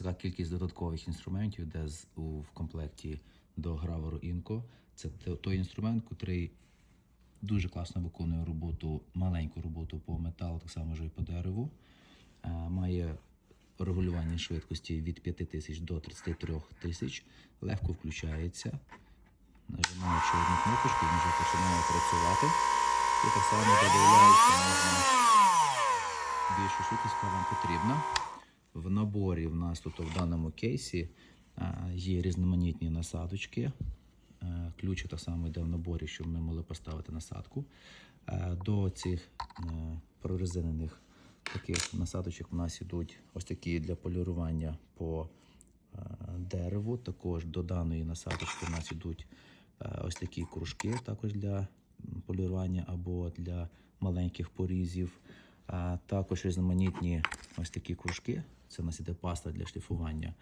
така кількість додаткових інструментів, де в комплекті до граверу Інко. Це той інструмент, який дуже класно виконує роботу, маленьку роботу по металу, так само ж і по дереву. Має регулювання швидкості від 5000 до 33 тисяч. Легко включається. Нажимаючи одну кнопочку, він вже починає працювати. І так само додається можна більшу швидкість, яка вам потрібна. В наборі в нас тут в даному кейсі е, є різноманітні насадочки. Е, так само йде в наборі, щоб ми могли поставити насадку. Е, До цих прорезинених таких насадочок у нас ідуть ось такі для полірування по дереву. Також до даної насадочки у нас ідуть е, ось такі кружки, також для полірування або для маленьких порізів. Також різноманітні ось такі кружки. Це у нас іде паста для шліфування.